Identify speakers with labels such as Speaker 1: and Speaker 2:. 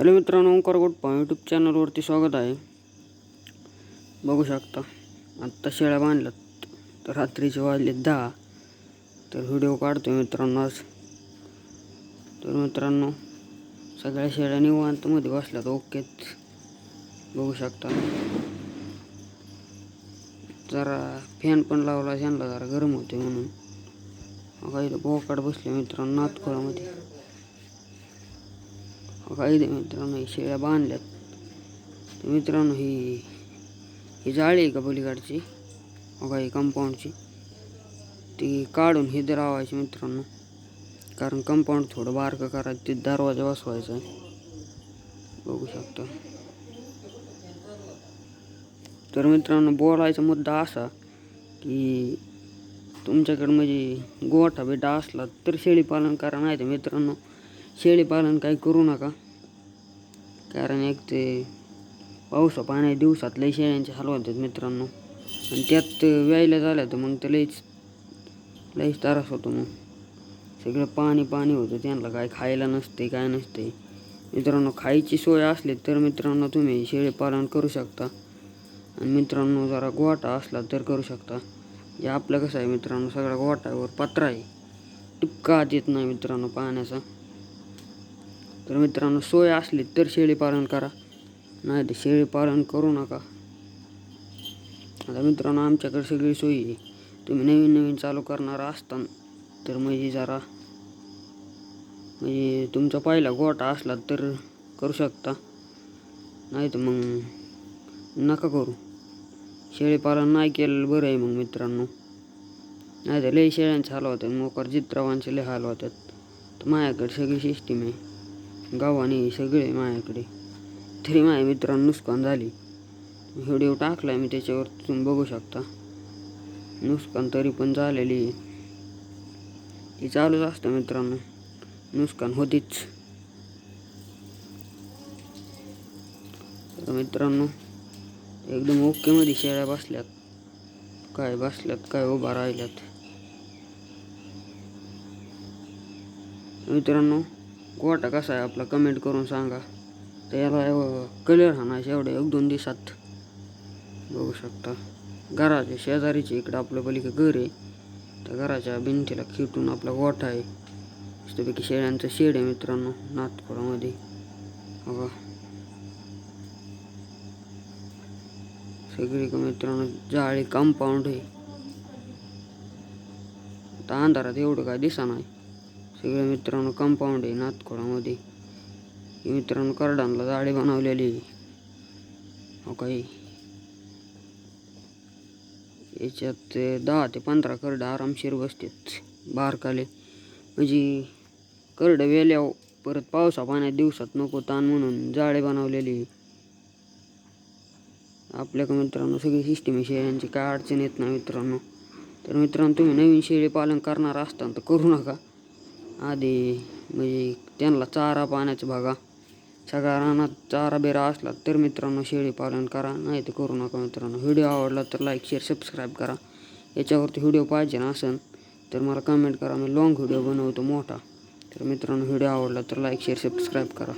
Speaker 1: Hello मित्रांनो Omkar गोटपा YouTube चॅनलवरती स्वागत आहे. बघू शकता आत्ता शेळ्या बांधल्यात तर रात्रीचे वाजले दहा. तर व्हिडिओ काढतो मित्रांनो आज. तर मित्रांनो सगळ्या शेळ्या निवांतमध्ये बसल्यात ओकेच बघू शकता. जरा फॅन पण लावला त्यांना जरा गरम होते म्हणून. काही इथं बोकाड बसले मित्रांनो नातखोळामध्ये दे मित्रांनो ही शेळ्या बांधल्यात तर मित्रांनो ही ही जाळी आहे का पलीकडची? बघा ही कंपाऊंडची ती काढून हे रावायची मित्रांनो. कारण कंपाऊंड थोडं बारकं करायचं ते दरवाजा बसवायचा आहे. बघू शकतो. तर मित्रांनो बोलायचा मुद्दा असा की तुमच्याकडे म्हणजे गोठा बेटा असला तर शेळीपालन करा नाही तर मित्रांनो शेळीपालन काही करू नका. कारण एक ते पाऊस पाण्या दिवसात लई शेळ्यांचे हाल होतात मित्रांनो. आणि त्यात व्यायला झाल्या तर मग ते लईच लईच त्रास होतो मग. सगळं पाणी पाणी होतं त्यांना काय खायला नसते काय नसते मित्रांनो खायची सोय असली तर मित्रांनो तुम्ही शेळीपालन करू शकता. आणि मित्रांनो जरा गोटा असला तर करू शकता. हे आपलं कसं आहे मित्रांनो सगळा गोटावर पत्रा आहे. टिपका देत नाही मित्रांनो पाण्याचा. तर मित्रांनो सोय असली तर शेळी पालन करा. नाही तर शेळी पालन करू नका. आता मित्रांनो आमच्याकडे सगळी सोयी आहे. तुम्ही नवीन नवीन चालू करणार असताना तर म्हणजे जरा म्हणजे तुमचा पहिला गोठा असला तर करू शकता. नाही तर मग नका करू. शेळीपालन नाही केलेलं बरं आहे मग मित्रांनो. नाही तर लई शेळ्यांचे हाल होतात मोकर चित्रवांचे लय हाल होतात. तर माझ्याकडे सगळी सिस्टीम आहे. गावाने सगळे माझ्याकडे तरी माझ्या मित्रांनो नुकसान झाली. व्हिडिओ टाकला मी त्याच्यावर तुम्ही बघू शकता. नुकसान तरी पण झालेली आहे. ती चालूच असतं मित्रांनो. नुकसान होतीच. तर मित्रांनो एकदम ओकेमध्ये शेळ्या बसल्यात. काय बसल्यात काय उभा राहिल्यात. मित्रांनो गोटा कसा आहे आपला? कमेंट करून सांगा. तर याला कलर हाणायचा एवढं एक दोन दिवसात बघू शकता. घराच्या शेजारीचे इकडं आपलं पलीकडे घर आहे. त्या घराच्या भिंतीला खिटून आपला गोठा आहे. मस्तपैकी शेळ्यांचं शेड आहे मित्रांनो नातखोळामध्ये बघा. सगळी का मित्रांनो जाळी कंपाऊंड आहे. आता अंधारात एवढं काय दिसा नाही. सगळ्या मित्रांनो कंपाऊंड आहे नातखोडामध्ये मित्रांनो करडांना जाळी बनवलेली हो काही याच्यात दहा ते पंधरा करडं आरामशीर बसतात बारकाले. म्हणजे करडं वेल्यावर परत पावसा पाण्यात दिवसात नको ताण म्हणून जाळे बनवलेली आपल्या आपल्याकडे मित्रांनो सगळी सिस्टीम आहे शेळ्यांची काय अडचण येत नाही मित्रांनो. तर मित्रांनो तुम्ही नवीन शेळी पालन करणार असताना तर करू नका. आधी म्हणजे त्यांना चारा पाण्याचं बघा. सगळ्या रानात चारा बिरा असला तर मित्रांनो शेळी पालन करा नाही तर करू नका मित्रांनो. व्हिडिओ आवडला तर लाईक शेअर सबस्क्राईब करा. याच्यावरती व्हिडिओ पाहिजे ना असेल तर मला कमेंट करा. मी लॉंग व्हिडिओ बनवतो मोठा. तर मित्रांनो व्हिडिओ आवडला तर लाईक शेअर सबस्क्राईब करा.